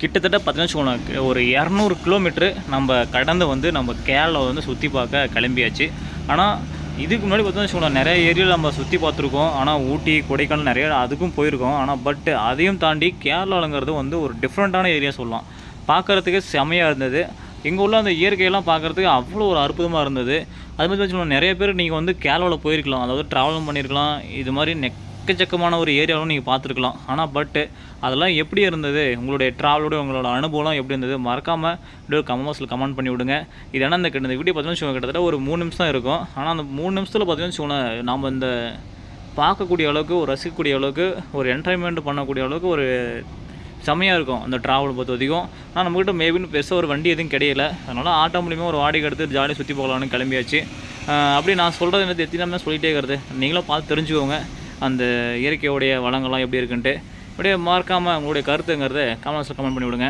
கிட்டத்தட்ட பார்த்தீங்கன்னா வச்சுக்கோங்களேன், ஒரு இரநூறு கிலோமீட்ரு நம்ம கடந்து வந்து நம்ம கேரளாவை வந்து சுற்றி பார்க்க கிளம்பியாச்சு. ஆனால் இதுக்கு முன்னாடி பார்த்தீங்கன்னா வச்சுக்கோங்களேன், நிறைய ஏரியாவில் நம்ம சுற்றி பார்த்துருக்கோம். ஆனால் ஊட்டி கொடைக்கானல் நிறைய அதுக்கும் போயிருக்கோம். ஆனால் பட் அதையும் தாண்டி கேரளாங்கிறது வந்து ஒரு டிஃப்ரெண்ட்டான ஏரியா சொல்லலாம். பார்க்குறதுக்கு செமையாக இருந்தது. எங்கள் ஊரில் அந்த இயற்கையெல்லாம் பார்க்குறதுக்கு அவ்வளோ ஒரு அற்புதமாக இருந்தது. அது மாதிரி வச்சுக்கோங்களேன் நிறைய பேர் நீங்கள் வந்து கேரளாவில் போயிருக்கலாம். அதாவது ட்ராவலும் பண்ணியிருக்கலாம். இது மாதிரி நெக் எக்கச்சக்கமான ஒரு ஏரியாவும் நீங்கள் பார்த்துருக்கலாம். ஆனால் பட்டு அதெல்லாம் எப்படி இருந்தது? உங்களுடைய ட்ராவலோட உங்களோட அனுபவம் எப்படி இருந்தது? மறக்காமல் வீடியோ கமெண்ட்ஸில் கமெண்ட் பண்ணி விடுங்க. இது என்ன இந்த கிட்ட- இந்த வீடியோ பார்த்தீங்கன்னா கிட்டத்தட்ட ஒரு மூணு நிமிஷம் தான் இருக்கும். ஆனால் அந்த மூணு நிமிஷத்தில் பார்த்தீங்கன்னா வச்சுக்கோங்களேன் நாம் இந்த பார்க்கக்கூடிய அளவுக்கு ஒரு ரசிக்கக்கூடிய அளவுக்கு ஒரு என்டர்டைன்மெண்ட் பண்ணக்கூடிய அளவுக்கு ஒரு செம்மையாக இருக்கும் அந்த ட்ராவல் பொறுத்த வரைக்கும். ஆனால் நம்மக்கிட்ட மேபின்னு பெருசாக ஒரு வண்டி எதுவும் கிடையல. அதனால் ஆட்டோ மூலியமாக ஒரு வாடகை எடுத்து ஜாலியாக சுற்றி போகலான்னு கிளம்பியாச்சு. அப்படி நான் சொல்கிறது என்ன எத்தினாமே சொல்லிகிட்டே இருக்கிறது? நீங்களும் பார்த்து தெரிஞ்சுக்கோங்க. அந்த இயற்கையோடைய வளங்கள்லாம் எப்படி இருக்குன்ட்டு அப்படியே மறக்காமல் உங்களுடைய கருத்துங்கிறத கமெண்ட்ஸில் கமெண்ட் பண்ணி விடுங்க